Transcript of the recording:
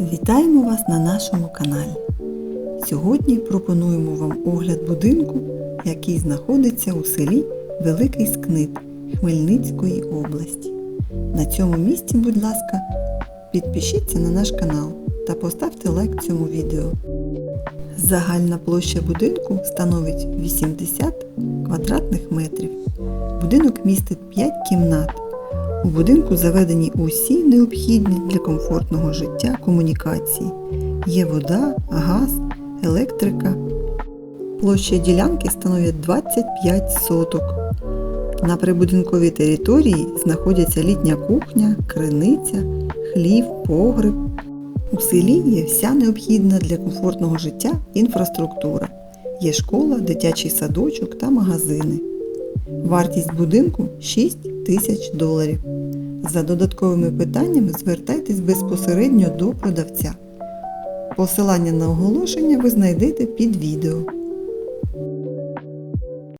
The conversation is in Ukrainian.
Вітаємо вас на нашому каналі. Сьогодні пропонуємо вам огляд будинку, який знаходиться у селі Великий Скнит Хмельницької області. На цьому місці, будь ласка, підпишіться на наш канал та поставте лайк цьому відео. Загальна площа будинку становить 80 квадратних метрів. Будинок містить 5 кімнат. У будинку заведені усі необхідні для комфортного життя комунікації. Є вода, газ, електрика. Площа ділянки становить 25 соток. На прибудинковій території знаходяться літня кухня, криниця, хлів, погреб. У селі є вся необхідна для комфортного життя інфраструктура. Є школа, дитячий садочок та магазини. Вартість будинку 6 тисяч доларів. За додатковими питаннями звертайтесь безпосередньо до продавця. Посилання на оголошення ви знайдете під відео.